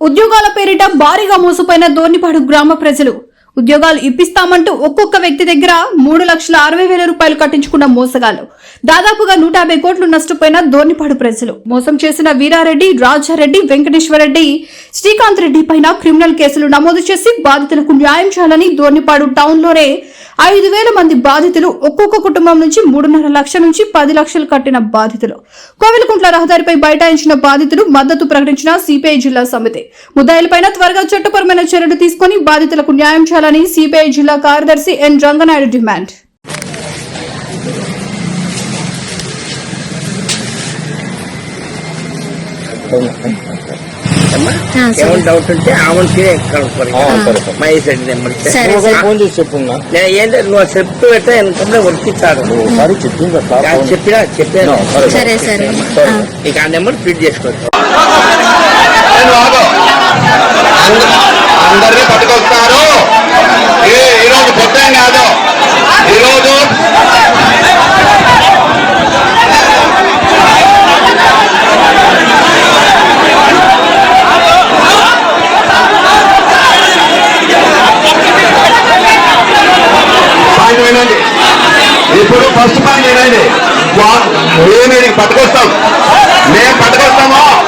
ఉద్యోగాల పేరిట భారీగా మోసపోయిన దోర్నిపాడు గ్రామ ప్రజలు. ఉద్యోగాలు ఇప్పిస్తామంటూ ఒక్కొక్క వ్యక్తి దగ్గర మూడు లక్షల అరవై వేల రూపాయలు కట్టించుకున్న మోసగాళ్ళు. దాదాపుగా నూట యాభై కోట్లు నష్టపోయిన దోర్నిపాడు ప్రజలు. మోసం చేసిన వీరారెడ్డి రాజారెడ్డి వెంకటేశ్వరరెడ్డి శ్రీకాంత్ రెడ్డి పైన క్రిమినల్ కేసులు నమోదు చేసి బాధితులకు న్యాయం చేయాలని దోర్నిపాడు టౌన్లోనే ఐదు వేల మంది బాధితులు ఒక్కొక్క కుటుంబం నుంచి మూడున్నర లక్షల నుంచి పది లక్షలు కట్టిన బాధితులు. కోవిలకుంట్ల రహదారిపై బైఠాయించిన బాధితులు మద్దతు ప్రకటించిన సిపిఐ జిల్లా సమితి. ముద్దాయిలపైన త్వరగా చట్టపరమైన చర్యలు తీసుకుని బాధితులకు న్యాయం చేయాలని సిపిఐ జిల్లా కార్యదర్శి N Ranganayudu demand. Thank you. సరే. ఏమైనా డౌట్ ఉంటే ఆమెకి కనుక్కోరు. మహేష్ నెంబర్ ఒకసారి సరే. ఫోన్ చేసి చెప్పున్నా ఏంటంటే నువ్వు చెప్పు పెట్టా వెనకంటే వర్తిస్తాడు చెప్పినా చెప్పినా సరే. సరే సరే. ఆ. ఇక ఆ నెంబర్ ఫిట్ చేసుకోవచ్చు అందరినీ పట్టుకొస్తారు మేము పట్టుకొస్తాం. మేము పట్టుకొస్తామా.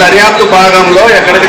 దర్యాప్తు భాగంలో ఎక్కడికి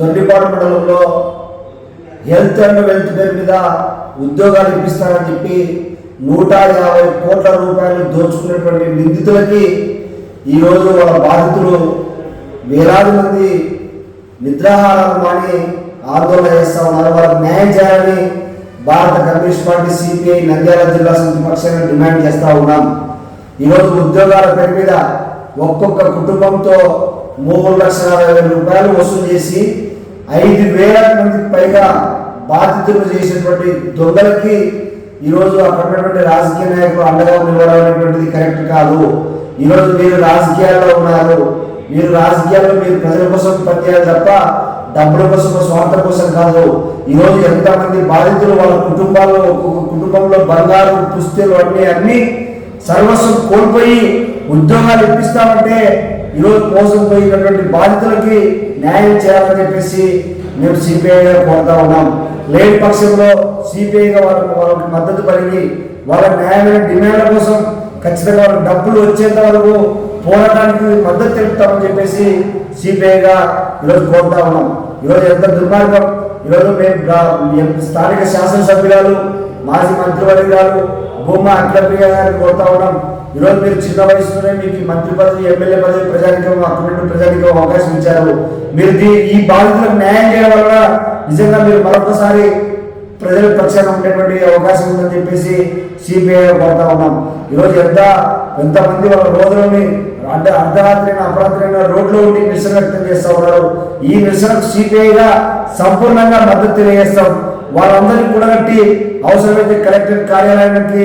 దొండిపాడు మండలంలో హెల్త్ అండ్ వెల్త్ పేరు మీద ఉద్యోగాలు ఇప్పిస్తారని చెప్పి నూట యాభై కోట్ల రూపాయలు దోచుకున్నటువంటి నిందితులకి ఈరోజు వాళ్ళ బాధితులు వేలాది మంది నిద్రాహారాలు మాని ఆందోళన చేస్తా ఉన్నారు. వాళ్ళకి న్యాయం చేయాలని భారత కమ్యూనిస్ట్ పార్టీ సిపిఐ నంద్యాల జిల్లా సమితి పక్షాన డిమాండ్ చేస్తూ ఉన్నాం. ఈరోజు ఉద్యోగాల పేరు మీద ఒక్కొక్క కుటుంబంతో మూడు లక్షల అరవై వేల రూపాయలు వసూలు చేసి ఐదు వేల మందికి పైగా బాధితులు చేసినటువంటి దొంగలకి ఈరోజు అక్కడ రాజకీయ నాయకులు అండగా నిలవడం అనేటువంటిది కరెక్ట్ కాదు. ఈరోజు మీరు రాజకీయాల్లో ఉన్నారు. మీరు రాజకీయాల్లో మీరు ప్రజల కోసం పనిచేయాలి తప్ప డబ్బుల కోసం స్వార్థం కోసం కాదు. ఈరోజు ఎంతమంది బాధితులు వాళ్ళ కుటుంబాల్లో ఒక్కొక్క కుటుంబంలో బంగారు పుస్తలు అన్ని అన్ని సర్వస్వం కోల్పోయి ఉద్యోగాలు ఇప్పిస్తామంటే ఈరోజు మోసం పోయినటువంటి బాధితులకి న్యాయం చేయాలని చెప్పేసి మేము సిపిఐగా కోరుతా ఉన్నాం. లేని పక్షంలో సిపిఐగా వాళ్ళకి వాళ్ళకి మద్దతు పలికి వాళ్ళ న్యాయమైన డిమాండ్ల కోసం ఖచ్చితంగా వాళ్ళకి డబ్బులు వచ్చేంత వరకు పోరాటానికి మద్దతు తెలుపుతామని చెప్పేసి సిపిఐగా ఈరోజు కోరుతా ఉన్నాం. ఈరోజు ఎంత దుర్మార్గం. ఈరోజు మేము స్థానిక శాసనసభ్యురాలు మాజీ మంత్రివర్గాలు భూమా అఖిలప్రియ గారిని కోరుతా ఉన్నాం. ఈరోజు మీరు చిన్న వయసులోనే మీకు మంత్రి పదవి ఎమ్మెల్యే పదవి ప్రజానికం అటువంటి ప్రజానికం అవకాశం ఇచ్చారు. మీరు ఈ బాధితులకు న్యాయం చేయడం వల్ల నిజంగా మీరు మరొకసారి ప్రజల పక్షాన ఉండేటువంటి అవకాశం ఉందని చెప్పేసి సిపిఐ పడతా ఉన్నాం. ఈరోజు ఎంత ఎంతమంది వాళ్ళ రోజులని అంటే అర్ధరాత్రి అపరాత్రి రోడ్లో ఉండి నిరసన వ్యక్తం చేస్తా ఉన్నారు. ఈ నిరసనకు సిపిఐగా సంపూర్ణంగా మద్దతు తెలియజేస్తాం. వాళ్ళందరినీ కూడగట్టి అవసరమైతే కలెక్టర్ కార్యాలయానికి